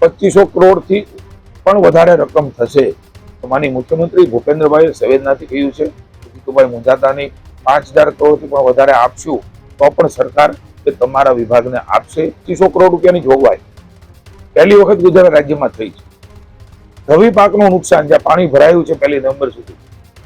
પચીસો કરોડથી પણ વધારે રકમ થશે. તો માની મુખ્યમંત્રી ભૂપેન્દ્રભાઈએ સંવેદનાથી કહ્યું છે જીતુભાઈ મુંજાતાની પાંચ હજાર કરોડથી પણ વધારે આપશું તો પણ સરકાર એ તમારા વિભાગને આપશે. પચીસો કરોડ રૂપિયાની જોગવાઈ. પહેલી વખત ગુજરાત રાજ્યમાં થઈ છે. રવિ પાકનું નુકસાન, જ્યાં પાણી ભરાયું છે પહેલી નવેમ્બર સુધી.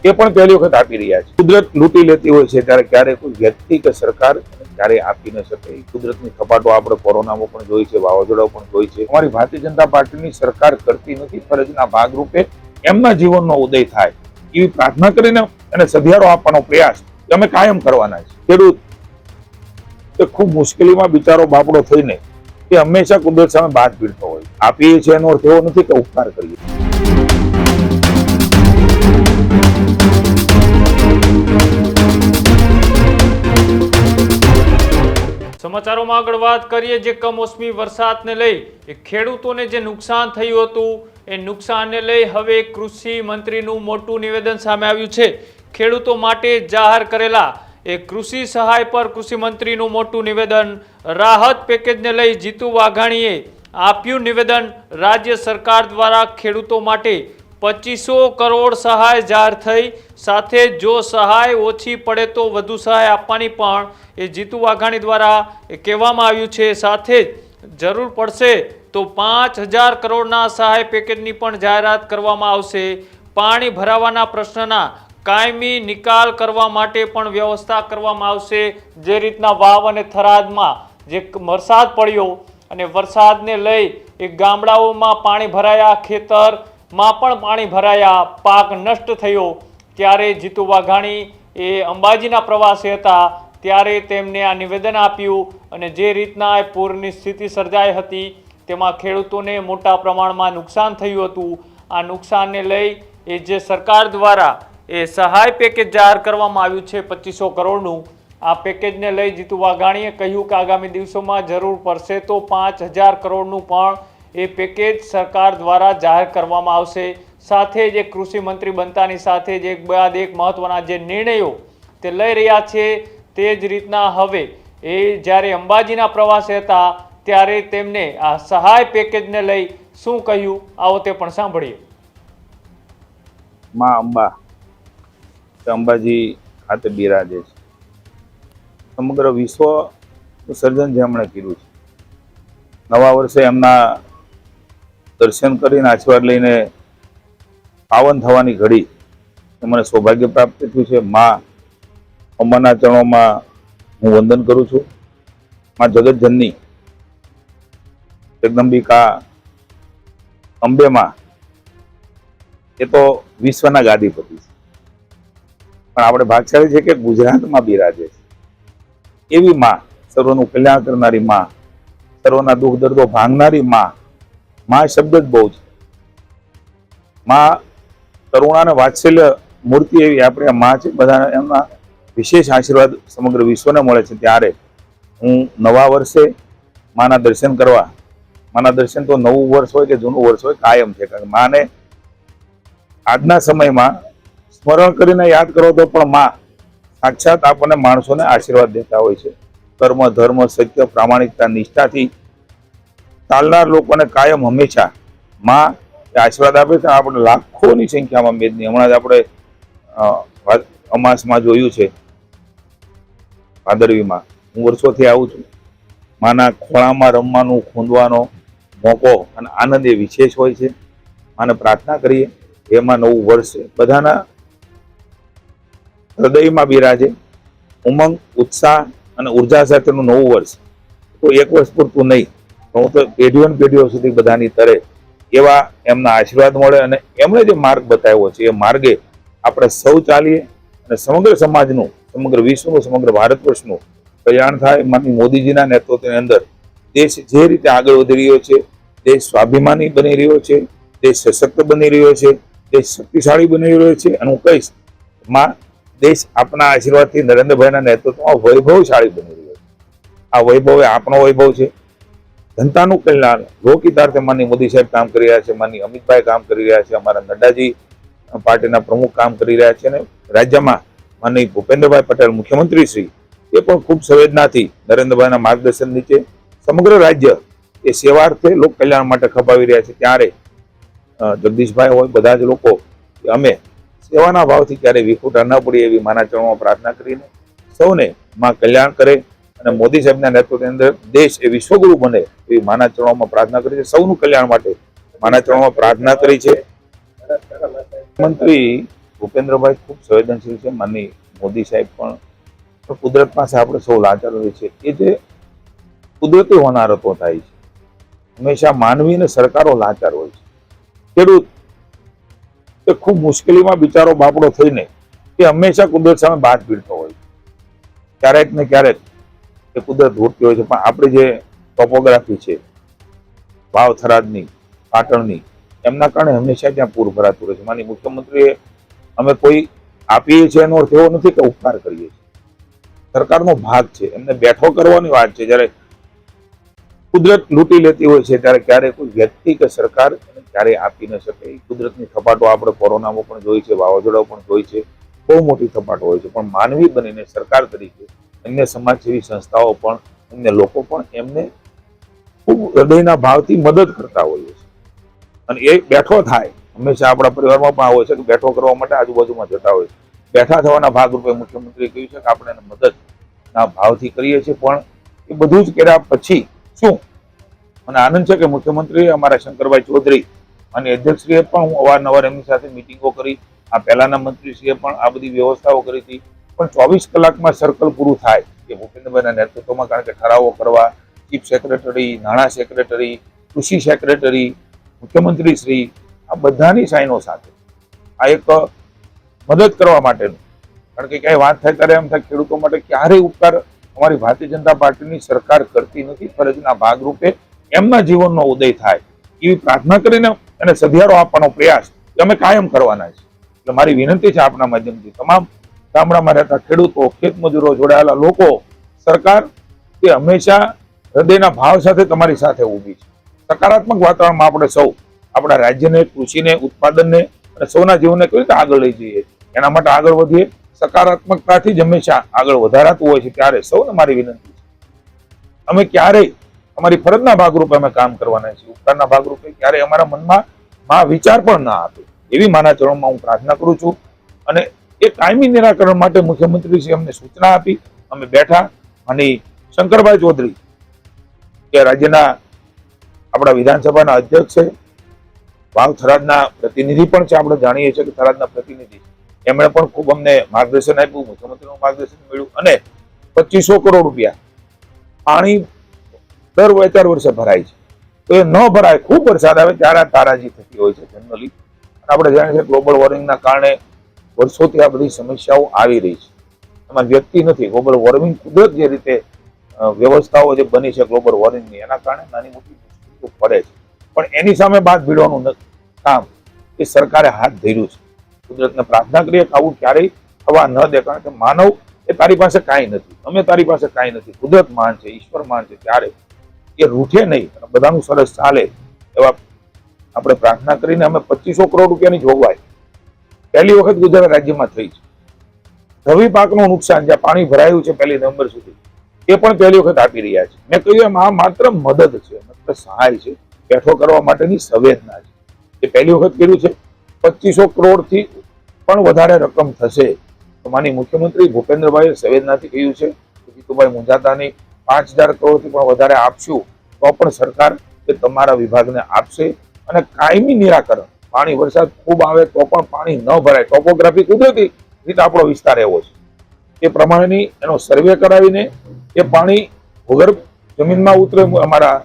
એ પણ પહેલી વખત આપી રહ્યા છે. કુદરત લૂંટી લેતી હોય છે, ત્યારે ક્યારે કોઈ વ્યક્તિ કે સરકાર ક્યારે આપી ન શકે. કુદરતની કપાટો આપણે કોરોનામાં પણ જોઈ છે વાવાઝોડા પણ જોઈ છે. અમારી ભારતીય જનતા પાર્ટીની સરકાર કરતી નથી, ફરજના ભાગરૂપે એમના જીવનનો ઉદય થાય. એવી પ્રાર્થના કરીને અને સધિયારો આપવાનો પ્રયાસ અમે કાયમ કરવાના છે ખેડૂત એ ખૂબ મુશ્કેલીમાં બિચારો બાપડો થઈને એ હંમેશા કુદરત સામે બાદ પીડતો હોય આપીએ છીએ એનો અર્થ એવો નથી કે ઉપકાર કરીએ સમાચારોમાં આગળ વાત કરીએ, જે કમોસમી વરસાદને લઈ, એ ખેડૂતોને જે નુકસાન થયું હતું, એ નુકસાનને લઈ હવે કૃષિ મંત્રીનું મોટું નિવેદન સામે આવ્યું છે. ખેડૂતો માટે જાહેર કરેલા એ કૃષિ સહાય પર કૃષિ મંત્રીનું મોટું નિવેદન, રાહત પેકેજને લઈ જીતુ વાઘાણીએ આપ્યું નિવેદન રાજ્ય સરકાર દ્વારા ખેડૂતો માટે પચીસો કરોડ સહાય જાહેર થઈ. સાથે જો સહાય ઓછી પડે તો વધુ સહાય આપવાની પણ એ જીતુ વાઘાણી દ્વારા કહેવામાં આવ્યું છે. સાથે જરૂર પડશે તો પાંચ હજાર કરોડના સહાય પેકેજની પણ જાહેરાત કરવામાં આવશે. પાણી ભરાવાના પ્રશ્નના કાયમી નિકાલ કરવા માટે પણ વ્યવસ્થા કરવામાં આવશે. જે રીતના વાવ અને થરાદમાં જે વરસાદ પડ્યો અને વરસાદને લઈ એ ગામડાઓમાં પાણી ભરાયા ખેતરમાં પણ પાણી ભરાયા, પાક નષ્ટ થયો. ત્યારે જીતુ વાઘાણી એ અંબાજીના પ્રવાસે હતા. ત્યારે તેમને આ નિવેદન આપ્યું અને જે રીતના એ પૂરની સ્થિતિ સર્જાઈ હતી, તેમાં ખેડૂતોને મોટા પ્રમાણમાં નુકસાન થયું હતું. આ નુકસાનને લઈ એ જે સરકાર દ્વારા એ સહાય પેકેજ જાહેર કરવામાં આવ્યું છે પચીસો કરોડનું, આ પેકેજને લઈ જીતુ વાઘાણીએ કહ્યું કે આગામી દિવસોમાં જરૂર પડશે તો પાંચ હજાર કરોડનું પણ એ પેકેજ સરકાર દ્વારા જાહેર કરવામાં આવશે. સાથે જ કૃષિ મંત્રી બનતાની સાથે જ એક બાદ એક મહત્વના જે નિર્ણયો તે લઈ રહ્યા છે તે જ રીતના હવે એ જ્યારે અંબાજીના પ્રવાસે હતા ત્યારે તેમને આ સહાય પેકેજને લઈ શું કહ્યું? આવો તે પણ સાંભળીએ. માં અંબા અંબાજી ખાતે બિરાજે છે. સમગ્ર વિશ્વ સર્જન જેમણે કર્યું છે. નવા વર્ષે એમના દર્શન કરીને આશીર્વાદ લઈને પાવન થવાની ઘડી મને સૌભાગ્ય પ્રાપ્ત થયું છે. માં અમરના ચરણોમાં હું વંદન કરું છું. માં જગતજનની જગદંબિકા અંબેમાં એ તો વિશ્વના ગાદીપતિ છે. પણ આપણે ભાગશાળી છે કે ગુજરાતમાં બિરાજે છે? એવી માં, સર્વનું કલ્યાણ કરનારી માં, સર્વના દુઃખ દર્દો ભાંગનારી માં માં શબ્દ જ બહુ છે. માં કરુણાને વાત્સલ્ય મૂર્તિ એવી આપણે માં છે બધા એમના વિશેષ આશીર્વાદ સમગ્ર વિશ્વને મળે છે. ત્યારે હું નવા વર્ષે માના દર્શન કરવા, માના દર્શન તો નવું વર્ષ હોય કે જૂનું વર્ષ હોય, કાયમ છે. કારણ માને આજના સમયમાં સ્મરણ કરીને યાદ કરો તો પણ માં સાક્ષાત આપણને માણસોને આશીર્વાદ દેતા હોય છે. કર્મ, ધર્મ, સત્ય, પ્રામાણિકતા, નિષ્ઠાથી ચાલનાર લોકોને કાયમ હંમેશા માં આશીર્વાદ આપે છે. આપણે લાખોની સંખ્યામાં મેદની. હમણાં જ આપણે અમાસમાં જોયું છે. ભાદરવીમાં. હું વર્ષોથી આવું છું. માના ખોળામાં રમવાનું, ખૂંદવાનો મોકો અને આનંદ એ વિશેષ હોય છે. અને પ્રાર્થના કરીએ એમાં નવું વર્ષ છે. બધાના હૃદયમાં બિરાજે. ઉમંગ, ઉત્સાહ અને ઊર્જા સાથેનું નવું વર્ષ. કોઈ એક વર્ષ પૂરતું નહીં. હું તો પેઢીઓ પેઢીઓ સુધી બધાની તરે એવા એમના આશીર્વાદ મળે અને એમણે જે માર્ગ બતાવ્યો છે, એ માર્ગે આપણે સૌ ચાલીએ અને સમગ્ર સમાજનું, સમગ્ર વિશ્વનું, સમગ્ર ભારત વર્ષનું કલ્યાણ થાય. માનની મોદીજીના નેતૃત્વની અંદર દેશ જે રીતે આગળ વધી રહ્યો છે, દેશ સ્વાભિમાની બની રહ્યો છે, દેશ સશક્ત બની રહ્યો છે, દેશ શક્તિશાળી બની રહ્યો છે. અને હું કહીશ, માં, દેશ આપના આશીર્વાદથી નરેન્દ્રભાઈના નેતૃત્વમાં વૈભવશાળી બની રહ્યો છે. આ વૈભવ એ આપણો વૈભવ છે. જનતાનું કલ્યાણ. લોકહિતાર્થે માની મોદી સાહેબ કામ કરી રહ્યા છે માની અમિતભાઈ કામ કરી રહ્યા છે, અમારા નડ્ડાજી પાર્ટીના પ્રમુખ કામ કરી રહ્યા છે અને રાજ્યમાં માની ભૂપેન્દ્રભાઈ પટેલ, મુખ્યમંત્રી શ્રી, એ પણ ખૂબ સંવેદનાથી નરેન્દ્રભાઈના માર્ગદર્શન નીચે સમગ્ર રાજ્ય એ સેવાર્થે લોક કલ્યાણ માટે ખપાવી રહ્યા છે. ત્યારે જગદીશભાઈ હોય, બધા જ લોકો અમે સેવાના ભાવથી ક્યારેય વિખૂટા ન પડીએ એવી માના ચરણોમાં પ્રાર્થના કરીને સૌને માં કલ્યાણ કરે અને મોદી સાહેબના નેતૃત્વની અંદર દેશ એ વિશ્વગુરુ બને એવી માના ચરણોમાં પ્રાર્થના કરી છે. સૌનું કલ્યાણ માટે માના ચરણોમાં પ્રાર્થના કરી છે. મંત્રી ભૂપેન્દ્રભાઈ ખૂબ સંવેદનશીલ છે. માનની મોદી સાહેબ પણ કુદરત પાસે આપણે સૌ લાચાર હોય છે. એ જે કુદરતી હોનારતો થાય છે. હંમેશા માનવી અને સરકારો લાચાર હોય છે. ખેડૂત એ ખૂબ મુશ્કેલીમાં બિચારો બાપડો થઈને એ હંમેશા કુદરત સામે બાદ ભીડતો હોય ક્યારેક ને ક્યારેક એ કુદરત ધૂળતી હોય છે, પણ આપણી જે ટોપોગ્રાફી છે, વાવ થરાદની, પાટણની, એમના કારણે હંમેશા ત્યાં પૂર ભરાતું રહે છે. માની મુખ્યમંત્રીએ અમે કોઈ આપીએ છીએ એનો અર્થ એવો નથી કે ઉપકાર કરીએ છીએ. સરકારનો ભાગ છે, એમને બેઠો કરવાની વાત છે. જ્યારે કુદરત લૂંટી લેતી હોય છે, ત્યારે ક્યારે કોઈ વ્યક્તિ કે સરકાર એને ક્યારેય આપી ન શકે. કુદરતની થપાટો આપણે કોરોનામાં પણ જોઈ છે વાવાઝોડા પણ જોઈ છે. બહુ મોટી થપાટો હોય છે. પણ માનવી બનીને સરકાર તરીકે અન્ય સમાજસેવી સંસ્થાઓ પણ, અન્ય લોકો પણ એમને ખૂબ હૃદયના ભાવથી મદદ કરતા હોઈએ છે. અને એ બેઠો થાય, હંમેશા આપણા પરિવારમાં પણ આવે છે કે બેઠો કરવા માટે આજુબાજુમાં જતા હોય. બેઠા થવાના ભાગરૂપે મુખ્યમંત્રીએ કહ્યું છે કે આપણે એને મદદના ભાવથી કરીએ છીએ, પણ એ બધું જ કર્યા પછી શું? મને આનંદ છે કે મુખ્યમંત્રી અમારા શંકરભાઈ ચૌધરી અને અધ્યક્ષશ્રીએ પણ હું અવારનવાર એમની સાથે મિટિંગો કરી. આ પહેલાના મંત્રીશ્રીએ પણ આ બધી વ્યવસ્થાઓ કરી હતી. પણ ચોવીસ કલાકમાં સર્કલ પૂરું થાય. કે ભૂપેન્દ્રભાઈના નેતૃત્વમાં કારણ કે ઠરાવો કરવા ચીફ સેક્રેટરી નાણાં સેક્રેટરી કૃષિ સેક્રેટરી મુખ્યમંત્રી શ્રી, આ બધાની સાઈનો સાથે. આ એક મદદ કરવા માટેનું. કારણ કે ક્યાંય વાત થાય ત્યારે એમ થાય ખેડૂતો માટે ક્યારેય ઉપકાર અમારી ભારતીય જનતા પાર્ટીની સરકાર કરતી નથી, ફરજના ભાગરૂપે એમના જીવનનો ઉદય થાય. એવી પ્રાર્થના કરીને એને સધિયારો આપવાનો પ્રયાસ. એ અમે કાયમ કરવાના છે એટલે મારી વિનંતી છે આપના માધ્યમથી. તમામ ગામડામાં રહેતા ખેડૂતો, ખેતમજૂરો, જોડાયેલા લોકો, સરકાર એ હંમેશા હૃદયના ભાવ સાથે તમારી સાથે ઊભી છે. સકારાત્મક વાતાવરણમાં આપણે સૌ, આપણા રાજ્યને, કૃષિને, ઉત્પાદનને અને સૌના જીવનને કેવી રીતે આગળ લઈ જઈએ એના માટે આગળ વધીએ. સકારાત્મકતાથી જ હંમેશા આગળ વધારાતું હોય છે ત્યારે સૌને મારી વિનંતી છે. અમે ક્યારેય અમારી ફરજના ભાગરૂપે અમે કામ કરવાના છીએ. ઉપકારના ભાગરૂપે ક્યારેય અમારા મનમાં મા વિચાર પણ ના આપે એવી માના ચરણમાં હું પ્રાર્થના કરું છું અને એ કાયમી નિરાકરણ માટે મુખ્યમંત્રીશ્રી અમને સૂચના આપી. અમે બેઠા અને શંકરભાઈ ચૌધરી, કે રાજ્યના આપણા વિધાનસભાના અધ્યક્ષ છે, વાવ થરાદના પ્રતિનિધિ પણ છે, આપણે જાણીએ છીએ કે થરાદના પ્રતિનિધિ એમણે પણ ખૂબ અમને માર્ગદર્શન આપ્યું, મુખ્યમંત્રીનું માર્ગદર્શન મળ્યું અને પચીસો કરોડ રૂપિયા પાણી દર ચાર વર્ષે ભરાય છે. તો એ ન ભરાય, ખૂબ વરસાદ આવે, ત્યારે તારાજી થતી હોય છે જનરલી આપણે જાણીએ છીએ ગ્લોબલ વોર્મિંગના કારણે વર્ષોથી આ બધી સમસ્યાઓ આવી રહી છે. એમાં વ્યક્તિ નથી ગ્લોબલ વોર્મિંગ કુદરત જે રીતે વ્યવસ્થાઓ જે બની છે ગ્લોબલ વોર્મિંગની એના કારણે નાની મોટી મુશ્કેલીઓ પડે છે. પણ એની સામે બાદ ભીડવાનું કામ એ સરકારે હાથ ધર્યું છે. કુદરતને પ્રાર્થના કરીએ કે આવું ક્યારેય થવા ન દે, કારણ કે માનવ એ તારી પાસે કાંઈ નથી. અમે તારી પાસે કાંઈ નથી. કુદરત માન છે, ઈશ્વર માન છે ત્યારે એ રૂઠે નહીં બધાનું સરસ ચાલે એવા આપણે પ્રાર્થના કરીને અમે પચીસો કરોડ રૂપિયાની જોગવાઈ પહેલી વખત ગુજરાત રાજ્યમાં થઈ છે. રવિ પાકનું નુકસાન, જ્યાં પાણી ભરાયું છે પહેલી નવેમ્બર સુધી, એ પણ પહેલી વખત આપી રહ્યા છે. મેં કહ્યું એમ, આ માત્ર મદદ છે, માત્ર સહાય છે બેઠો કરવા માટેની સંવેદના છે. એ પહેલી વખત કર્યું છે. પચીસો કરોડથી પણ વધારે રકમ થશે. તો માની મુખ્યમંત્રી ભૂપેન્દ્રભાઈએ સંવેદનાથી કહ્યું છે કે જીતુભાઈ મુંજાતા પાંચ હજાર કરોડથી પણ વધારે આપશું, તો પણ સરકાર એ તમારા વિભાગને આપશે અને કાયમી નિરાકરણ પાણી વરસાદ ખૂબ આવે તો પણ પાણી ન ભરાય. ટોપોગ્રાફી કુદરતી રીતે આપણો વિસ્તાર એવો છે. એ પ્રમાણેની એનો સર્વે કરાવીને એ પાણી ભૂગર્ભ જમીનમાં ઉતરે અમારા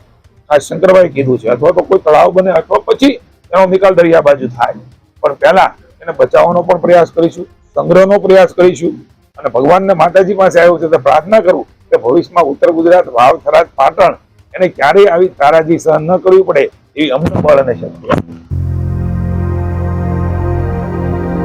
આ શંકરભાઈ કીધું છે. અથવા તો કોઈ તળાવ બને અથવા પછી એનો નિકાલ દરિયા બાજુ થાય. પણ પહેલા એને બચાવવાનો પણ પ્રયાસ કરીશું, સંગ્રહનો પ્રયાસ કરીશું અને ભગવાનને માતાજી પાસે આવ્યું છે તો પ્રાર્થના કરું કે ભવિષ્યમાં ઉત્તર ગુજરાત, વાવ, થરાદ, પાટણ એને ક્યારેય આવી તારાજી સહન ન કરવી પડે એવી અમને બળ અને શક્તિ